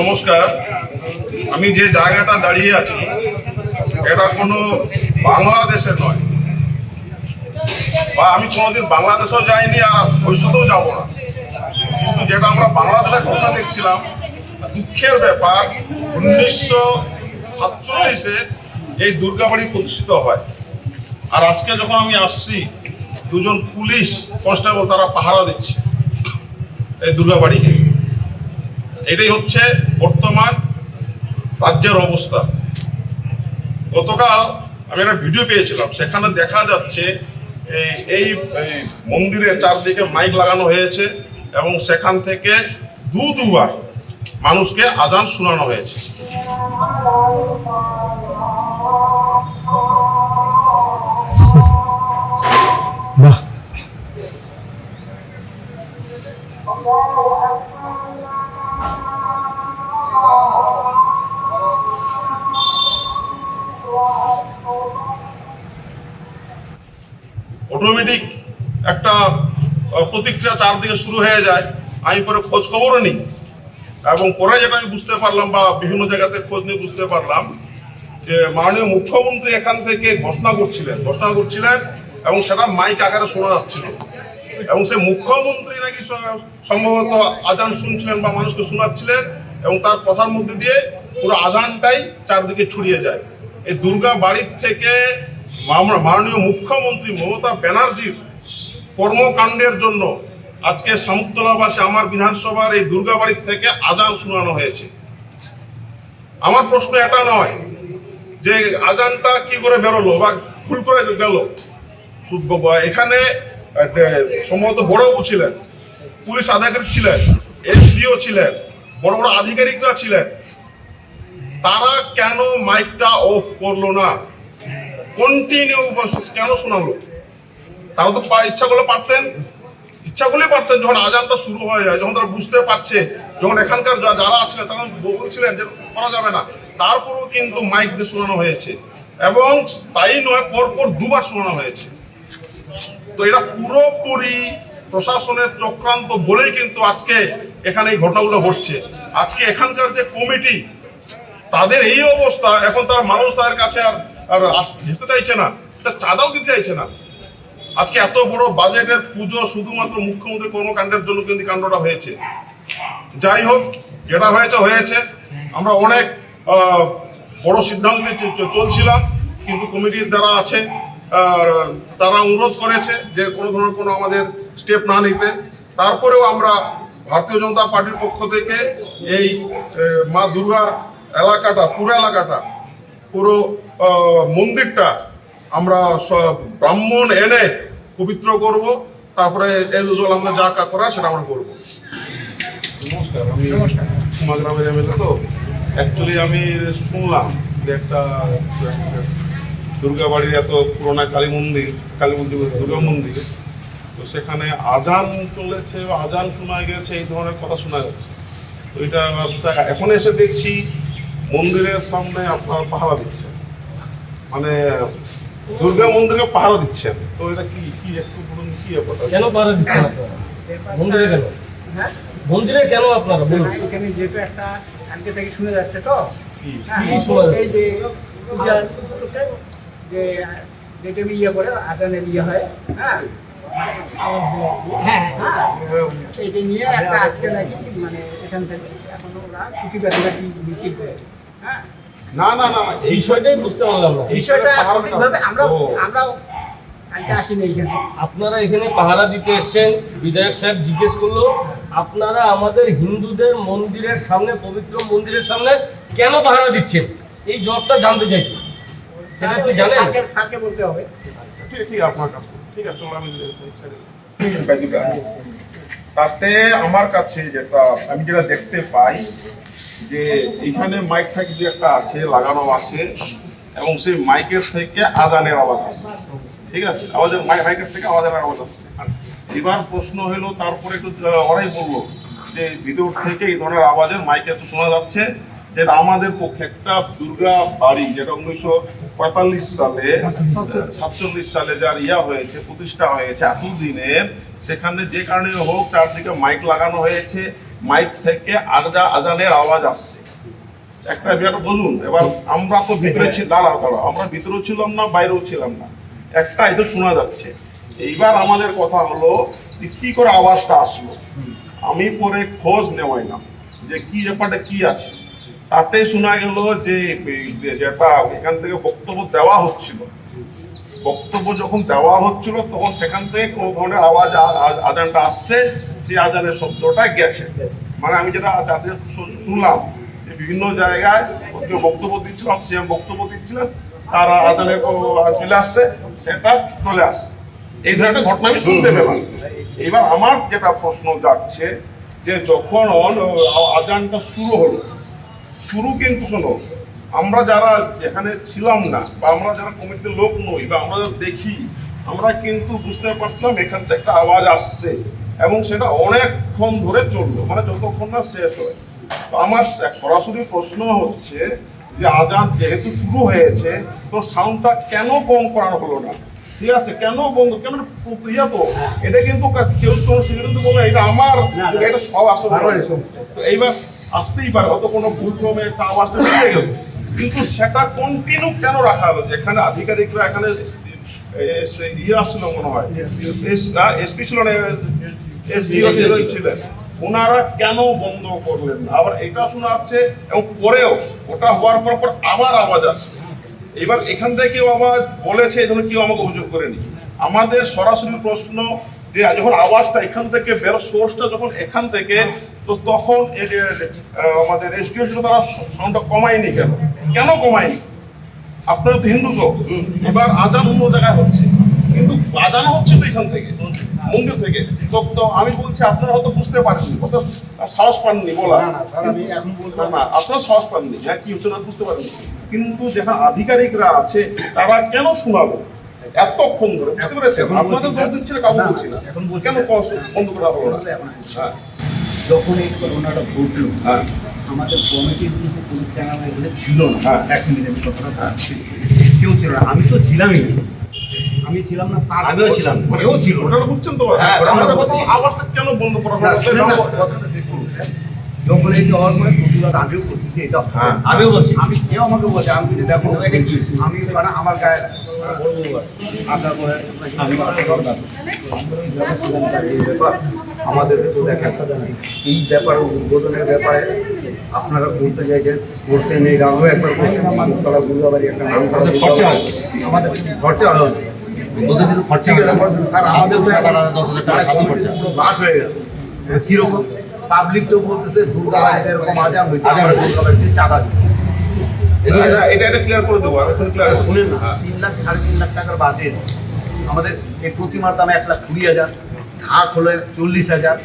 নমস্কার। আমি যে জায়গাটা দাঁড়িয়ে আছি, এটা কোনো বাংলাদেশের নয়। বা আমি কোনোদিন বাংলাদেশেও যাইনি আর ভবিষ্যতেও যাব না। কিন্তু যেটা আমরা বাংলাদেশের ঘটনা দেখছিলাম, দুঃখের ব্যাপার, উনিশশো সাতচল্লিশে এই দুর্গাবাড়ি প্রতিষ্ঠিত হয়। আর আজকে যখন আমি আসছি, দুজন পুলিশ কনস্টেবল তারা পাহারা দিচ্ছে এই দুর্গাবাড়িকে। এটাই হচ্ছে বর্তমান রাজ্যের অবস্থা। গতকাল আমি একটা ভিডিও পেয়েছিলাম, সেখানে দেখা যাচ্ছে এই- মন্দিরের চারদিকে মাইক লাগানো হয়েছে এবং সেখান থেকে দু দুবার মানুষকে আজান শোনানো হয়েছে। অটোমেটিক একটা প্রতিক্রিয়া চারদিকে শুরু হয়ে যায়। আমি পরে খোঁজ খবরও নিই। এবং পরে যেটা আমি বুঝতে পারলাম বা বিভিন্ন জায়গাতে খোঁজ নিয়ে বুঝতে পারলাম যে মাননীয় মুখ্যমন্ত্রী এখান থেকে ঘোষণা করছিলেন ঘোষণা করছিলেন এবং সেটা মাইক আকারে শোনা যাচ্ছিল। এবং সেই মুখ্যমন্ত্রী নাকি সম্ভবত আজান শুনছিলেন বা মানুষকে শোনাচ্ছিলেন এবং তার কথার মধ্যে দিয়ে পুরো আজানটাই চারদিকে ছড়িয়ে যায়। এই দুর্গা বাড়ির থেকে মাননীয় মুখ্যমন্ত্রী মমতা ব্যানার্জির কর্মকাণ্ডের জন্য আজকে শামুকতলাবাসী আমার বিধানসভার এই দুর্গাবাড়ির থেকে আজান শোনানো হয়েছে। আমার প্রশ্ন এটা নয় যে আজানটা কি করে বেরোলো বা ভুল করে গেল। এখানে সম্ভবত বড়বাবু ছিলেন, পুলিশ আধিকারিক ছিলেন, এসডিও ছিলেন, বড় বড় আধিকারিকরা ছিলেন। তারা কেন মাইকটা অফ করল না? কন্টিনিউ কেন শোনালো? তারা তো ইচ্ছা করলে পারতেন। ইচ্ছা পারতেন। যখন আজানটা শুরু হয়ে যায়, যখন তারা বুঝতে পারছে, যখন এখানকার যারা আছিলেন তারা বলছিলেন যে করা যাবে না। তারপরেও কিন্তু মাইক দিয়ে শোনানো হয়েছে। এবং তাই নয়, পরপর দুবার শোনানো হয়েছে। তো এরা পুরোপুরি প্রশাসনের চক্রান্ত বলেই কিন্তু আজকে এখানে এই ঘটনাগুলো ঘটছে। আজকে এখানকার যে কমিটি, তাদের এই অবস্থা, এখন তারা মানুষ তাদের কাছে আর আর ঘেঁচতে চাইছে না তার চাঁদাও দিতে চাইছে না। আজকে এত বড় বাজেটের পুজো শুধুমাত্র মুখ্যমন্ত্রী কর্মকাণ্ডের জন্য কিন্তু কাণ্ডটা হয়েছে। যাই হোক, যেটা হয়েছে হয়েছে। আমরা অনেক বড় সিদ্ধান্ত চলছিলাম, কিন্তু কমিটির দ্বারা আছে তারা অনুরোধ করেছে যে কোনো ধরনের কোনো আমাদের স্টেপ না নিতে। তারপরেও আমরা ভারতীয় জনতা পার্টির পক্ষ থেকে এই মা দুর্গার এলাকাটা, পুরো এলাকাটা, পুরো মন্দিরটা আমরা ব্রাহ্মণ এনে পবিত্র করব, তারপরে এজ আমরা যা কা করা সেটা আমরা করব। নমস্কার, আমি এমএলএ তো। অ্যাকচুয়ালি আমি শুনলাম যে একটা দুর্গাবাড়ির এত পুরোনো কালী মন্দির কালী মন্দির দুর্গা মন্দির, তো সেখানে আজান চলেছে বা আজান শোনা গেছে, এই ধরনের কথা শোনা যাচ্ছে। তো এটা এখন এসে দেখছি মন্দিরের সামনে আপনার পাহারা দিচ্ছেন মানে দুর্গা মন্দিরে পাহারা দিচ্ছেন। তো এটা কি কি একটু বলুন কি ব্যাপারটা কেন পাহারা দিচ্ছেন মন্দিরে কেন? হ্যাঁ? মন্দিরে কেন আপনারা? বলুন। এখানে যেহেতু একটা আজকে থেকে শুনে যাচ্ছে তো। কি? হ্যাঁ, কি শোনা যাচ্ছে? এই যে যে যেটা ইয়ে করে আদানের ইয়ে হয়। হ্যাঁ? হ্যাঁ হ্যাঁ। এটা নিয়ে একটা আজকে নাকি মানে এখান থেকে এখন ওরা ছুটি বেড়াটি মিছিল করে হ্যাঁ? না না না না, এই বিষয়টাই বুঝতে পারলাম না। বিষয়টা সঠিকভাবে আমরা এখানে। আপনারা এখানে পাহারা দিতে এসেছেন বিধায়ক সাহেব জিজ্ঞেস করল আপনারা আমাদের হিন্দুদের মন্দিরের সামনে পবিত্র মন্দিরের সামনে কেন পাহারা দিচ্ছেন? এই জবটা জানতে চাইছি। সেটা কি জানেন? স্যারকে- বলতে হবে। ঠিক আপনার কাছে? ঠিক আছে তাতে আমার কাছে যেটা আমি যেটা দেখতে পাই যে এখানে মাইকটা যে একটা আছে, লাগানো আছে, এবং সেই মাইকের থেকে আজানের আওয়াজ আসছে। ঠিক আছে? আওয়াজের মাই- মাইকের থেকে আওয়াজের আওয়াজ আসছে। এবার প্রশ্ন হলো, তারপরে একটু ওরাই বলল যে ভিতর থেকে এই ধরনের আওয়াজের মাইকে তো শোনা যাচ্ছে যেটা আমাদের পক্ষে একটা দুর্গা বাড়ি, যেটা উনিশশো পঁয়তাল্লিশ সালে সাতচল্লিশ সালে যার ইয়া হয়েছে, প্রতিষ্ঠা হয়েছে, এতদিনের, সেখানে যে কারণে হোক, চারদিকে মাইক লাগানো হয়েছে মাইক থেকে আজা আজানের আওয়াজ আসছে। একটা বিরাট বলুন, এবার আমরা তো ভিতরে দাঁড়া দাঁড়াও আমরা ভিতরেও ছিলাম না, বাইরেও ছিলাম না। একটা এটা শোনা যাচ্ছে। এইবার আমাদের কথা হলো কি করে আওয়াজটা আসলো। আমি পরে খোঁজ নেওয়াই না যে কি ব্যাপারটা, কি আছে। তাতে শোনা গেল যে যেটা এখান থেকে বক্তব্য দেওয়া হচ্ছিল। বক্তব্য যখন দেওয়া হচ্ছিল, তখন সেখান থেকে কোনো ধরনের আওয়াজ আ- আ- আজানটা আসছে। সেই আজানের শব্দটা গেছে। মানে আমি যেটা যাদের শু- শুনলাম যে বিভিন্ন জায়গায় কেউ বক্তব্য দিচ্ছিলাম সিএম বক্তব্য দিচ্ছিলেন তার আজানের চলে আসছে সেটা চলে আসছে। এই ধরনের একটা ঘটনা আমি শুনতে পেলাম। এবার আমার যেটা প্রশ্ন যাচ্ছে যে যখন আজানটা শুরু হলো শুরু কিন্তু শোনো আমরা যারা এখানে ছিলাম না বা আমরা যারা কমিটির লোক নই বা আমরা যারা দেখি আমরা কিন্তু বুঝতে পারছিলাম এখান থেকে একটা আওয়াজ আসছে। এবং সেটা অনেকক্ষণ ধরে চলল মানে যতক্ষণ না শেষ হয়। তো আমার সরাসরি প্রশ্ন হচ্ছে যে আজাদ যেহেতু শুরু হয়েছে তো সাউন্ডটা কেন কম করানো হলো না? ঠিক আছে কেন বন্ধ কেন প্রক্রিয়া তো? এটা কিন্তু কেউ কোনো সিগন্যাল বলে এটা আমার এটা সব আসলে তো এইবার আসতেই পারে হয়তো কোনো ভুল ক্রমে একটা আওয়াজটা বেরিয়ে গেল কিন্তু সেটা কন্টিনিউ কেন রাখা হলো? যেখানে আধিকারিকরা এখানে ইয়ে আসছিল মনে হয়। না এসপি ছিল না এসডিও ছিলেন ওনারা কেন বন্ধ করলেন আবার এটা শোনা যাচ্ছে এবং পরেও ওটা হওয়ার পর পর আবার আওয়াজ আসছে। এবার এখান থেকেও আবার বলেছে এই কেউ আমাকে অভিযোগ করেনি। আমাদের সরাসরি প্রশ্ন যে যখন আওয়াজটা এখান থেকে বেরো সোর্সটা যখন এখান থেকে তো তখন আমাদের এসডিও ছিল তারা সাউন্ডটা কমায়নি কেন? কেন কমায়নি? আপনারা তো হিন্দু তো। এবার আজান অন্য জায়গায় হচ্ছে। কিন্তু আজান হচ্ছে তো এখান থেকে মন্দির থেকে। তো তো আমি বলছি আপনারা হয়তো বুঝতে পারেননি কত সাহস পাননি বলা। আমি এখন বলতে না, আপনারা সাহস পাননি হ্যাঁ কি হচ্ছে না বুঝতে পারেননি কিন্তু যেখানে আধিকারিকরা আছে তারা কেন শোনালো? এতক্ষণ ধরে বুঝতে পেরেছেন? আপনাদের দোষ দিচ্ছি না কাউকে বলছি না। এখন কেন বন্ধ করা হলো না? হ্যাঁ। যখন এই করোনাটা ঘটলো হ্যাঁ। আমাদের কমিটির কিন্তু এগুলো ছিল না। হ্যাঁ। এক মিনিট আমি কথাটা কেউ ছিল না। আমি তো ছিলামই। আমি ছিলাম না তার আমিও ছিলাম। মানে ও ছিল ওটা বুঝছেন তো হ্যাঁ, আমরা তো বুঝছি। আওয়াজটা কেন বন্ধ করা হলো কথাটা শেষ করুন, হ্যাঁ। যখন এটা হওয়ার পরে প্রতিবাদ আমিও করছি যে এটা হ্যাঁ, আমিও বলছি। আমি কেউ আমাকে বলছে আমি বলছি, দেখো এটা কি আমি মানে আমার গায়ে বড় বউ আছে। আসার পরে আমি আসার পর এই ব্যাপার আমাদের তো দেখেন এই ব্যাপার উদ্বোধনের ব্যাপারে আপনারা বলতে চাইছেন করছেন এই রামও একবার করছেন গুরুবাড়ি একটা নাম খরচা হয়। আমাদের খরচা হচ্ছে কিন্তু খরচা আছে বলছেন, স্যার আমাদের তো সাত আট দশ হাজার টাকা খালি খরচা। পুরো হয়ে গেল কীরকম পাবলিক তো বলতেছে দুর্গা এরকম আজান হয়েছে। আমরা হয়েছে। চাঁদা এটা এটা এটা ক্লিয়ার করে দেবো আমি ক্লিয়ার শুনেন না। তিন লাখ সাড়ে তিন লাখ টাকার বাজেট আমাদের এই প্রতিমার দাম এক লাখ কুড়ি হাজার ঢাক হলো চল্লিশ হাজার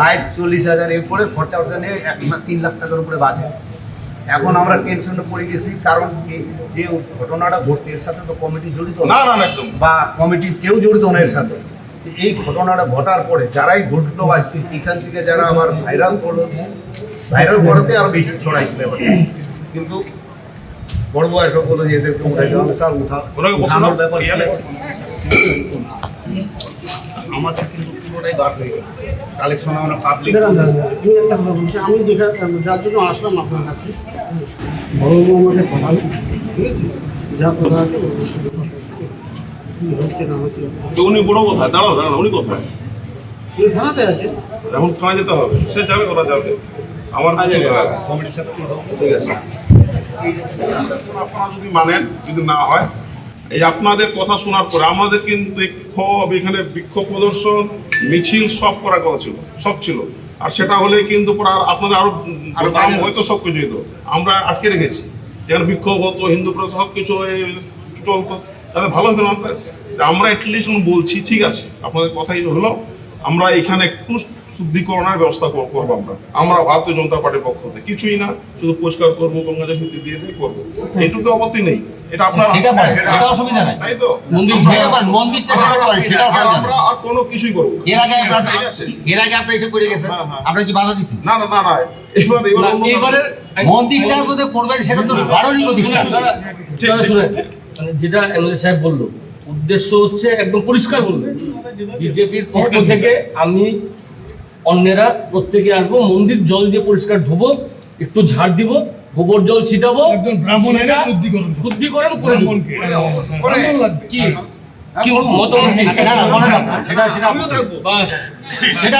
লাইট চল্লিশ হাজার এরপরে খরচা নিয়ে এক লাখ তিন লাখ টাকার উপরে বাজেট এখন আমরা টেনশনে পড়ে গেছি কারণ যে ঘটনাটা ঘটছে এর সাথে তো কমিটি জড়িত না। না একদম। বা কমিটির কেউ জড়িত না এর সাথে। এই ঘটনাটা ঘটার পরে যারাই ঘটলো বা এখান থেকে যারা আবার ভাইরাল করল ভাইরাল করাতে আরও বেশি ছড়াইছে ব্যাপারটা। কিন্তু বড় বয়স বলে যে এদেরকে দেওয়া হবে, স্যার উঠা উঠানোর ব্যাপার ইয়ে। আমার কিন্তু পুরোটাই বাস হয়ে গেল। কালেকশন আমরা পাবলিক। আমি একটা কথা বলছি। আমি দেখা যার জন্য আসলাম আপনার কাছে। বড় আমাকে পড়াল ঠিক আছে? যা কথা আছে কথা হচ্ছে না হচ্ছে? তো উনি বড় কোথায় দাঁড়াও দাঁড়াও উনি কোথায়? তুমি থানাতে আছে। এখন থানায় যেতে হবে। সে যাবে ওরা যাবে? আমার কাছে কমিটির সাথে কথা। ঠিক আছে। আপনারা যদি মানেন যদি না হয় এই আপনাদের কথা শোনার পরে আমাদের কিন্তু ক্ষোভ এখানে বিক্ষোভ প্রদর্শন মিছিল সব করার কথা ছিল সব ছিল। আর সেটা হলে কিন্তু আপনাদের আরও আরও দাম হয়তো সব কিছু হতো আমরা আটকে রেখেছি। যেন বিক্ষোভ হতো হিন্দু প্রদর্শন সব কিছু চলতো। তাহলে ভালো হতো আমরা অ্যাটলিস্ট বলছি ঠিক আছে। আপনাদের কথাই হলো। আমরা এখানে একটু শুদ্ধিকরণের ব্যবস্থা করব আমরা। আমরা ভারতীয় জনতা পার্টির পক্ষ থেকে। কিছুই না শুধু পরিষ্কার করব গঙ্গাজল ভিত্তি দিয়ে দিয়ে করব। এইটু তো আপত্তি নেই। এটা আপনার সেটা পারেন, সেটা অসুবিধা নাই। তাই তো? আমরা- আর কোনো কিছুই করব এর আগে আপনার- এর আগে আপনি এসে করে গেছেন। হ্যাঁ, হ্যাঁ। আপনার কি বাধা দিচ্ছি না না না না। এবার এবার না, অন্য এইবারের মন্দিরটা যদি করবেন সেটা তো বারোরই প্রতিষ্ঠান দাদা, দাদা শুনেন। মানে যেটা সাহেব বলল উদ্দেশ্য হচ্ছে একদম পরিষ্কার বলল বিজেপির পক্ষ থেকে আমি অন্যেরা প্রত্যেকে আসব মন্দির জল দিয়ে পরিষ্কার ধোবো একটু ঝাড় দিব গোবর জল ছিটাবো একজন সেটা শুদ্ধিকরণ করব। শুদ্ধিকরণ করে। ব্রাহ্মণ। কি কি মতামত কি? মনে রাখবেন। সেটা সেটা